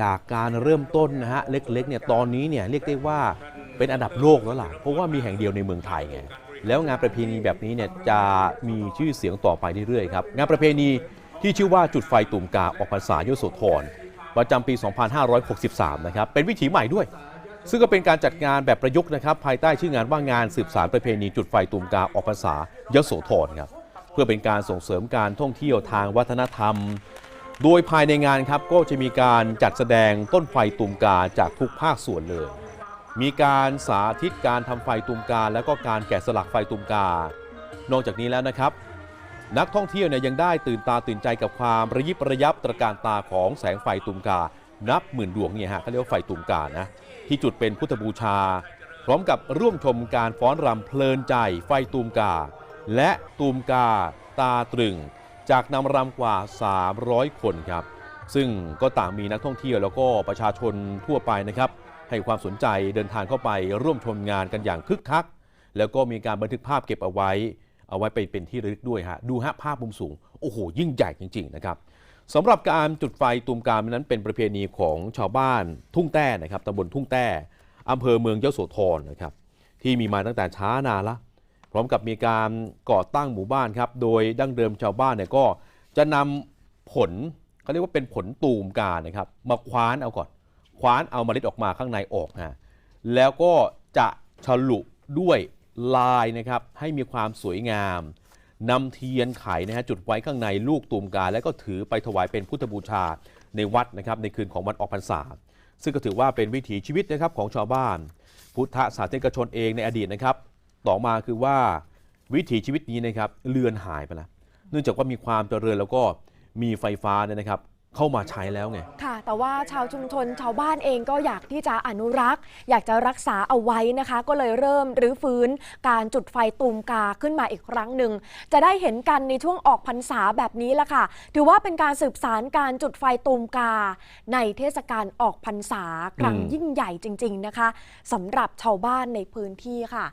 จากการเริ่มต้นนะฮะเล็กๆเนี่ยตอนนี้เนี่ยเรียกได้ว่าเป็นอันดับโลกแล้วล่ะ เพราะว่ามีแห่งเดียวในเมืองไทยไงแล้วงานประเพณีแบบนี้เนี่ยจะมีชื่อเสียงต่อไปเรื่อยๆครับงานประเพณีที่ชื่อว่าจุดไฟตุ่มกาออกพรรษายโสธรประจำปี 2563 นะครับเป็นวิถีใหม่ด้วย ซึ่งก็เป็นการจัดงานแบบประยุกต์นะครับภายใต้ชื่องานว่างานสืบสารประเพณีจุดไฟตุ่มกาออกพรรษายโสธรครับเพื่อเป็นการส่งเสริมการท่องเที่ยวทางวัฒนธรรม โดยภายในงานครับก็จะมีการจัดแสดงต้นไฟตุ่มกาจากทุกภาคส่วนเลย มีการสาธิตการทำไฟตุ่มกา แล้วก็การแกะสลักไฟตุ่มกา นอกจากนี้แล้วนะครับ นักท่องเที่ยวเนี่ยยังได้ตื่นตาตื่นใจกับความระยิบระยับตระการตาของแสงไฟตุ่มกา นับหมื่นดวงเนี่ยฮะเขาเรียกว่าไฟตุ่มกานะที่จุดเป็นพุทธบูชา พร้อมกับร่วมชมการฟ้อนรำเพลินใจไฟตุ่มกา และตุ่มกาตาตรึง จากนำรำกว่า 300 คนครับ ซึ่งก็ต่างมีนักท่องเที่ยวแล้วก็ประชาชนทั่วไปนะครับ ให้ความสนใจเดินทางเข้าไปร่วมชมงานกันอย่างคึกคัก แล้วก็มีการบันทึกภาพเก็บเอาไว้ เอาไว้ไปเป็นที่ระลึกด้วยฮะดูฮะภาพมุมสูงโอ้โห ยิ่งใหญ่จริง ๆ นะครับสำหรับการจุดไฟตูมกามนั้นเป็นประเพณีของชาวบ้านทุ่งแต้นะครับตำบลทุ่งแต้อำเภอเมืองยโสธรนะครับที่มีมาตั้งแต่ช้านานละ พร้อมกับมีการก่อตั้งหมู่บ้านครับ โดยดั้งเดิมชาวบ้านเนี่ยก็จะนำผลเขาเรียกว่าเป็นผลตูมกานะครับ มาคว้านเอาก่อน คว้านเอาเมล็ดออกมาข้างในออกนะแล้วก็จะฉลุด้วยลายนะครับ ให้มีความสวยงามนำเทียนไขนะฮะจุดไว้ข้างในลูกตูมกา แล้วก็ถือไปถวายเป็นพุทธบูชาในวัดนะครับ ในคืนของวันออกพรรษา ซึ่งก็ถือว่าเป็นวิถีชีวิตนะครับของชาวบ้าน พุทธศาสนิกชนเองในอดีตนะครับ ต่อมาคือว่าวิถีชีวิตนี้นะครับเลือนหายไปแล้วเนื่องจากว่ามีความเจริญแล้วก็มีไฟฟ้าเนี่ยนะครับเข้ามาใช้แล้วไง ค่ะ แต่ว่าชาวชุมชนชาวบ้านเองก็อยากที่จะอนุรักษ์ อยากจะรักษาเอาไว้นะคะ ก็เลยเริ่มรื้อฟื้นการจุดไฟตูมกาขึ้นมาอีกครั้งหนึ่ง จะได้เห็นกันในช่วงออกพรรษาแบบนี้ละค่ะ ถือว่าเป็นการสืบสารการจุดไฟตูมกา ในเทศกาลออกพรรษาครั้งอืมยิ่งใหญ่จริง ๆนะคะสำหรับชาวบ้านในพื้นที่ค่ะ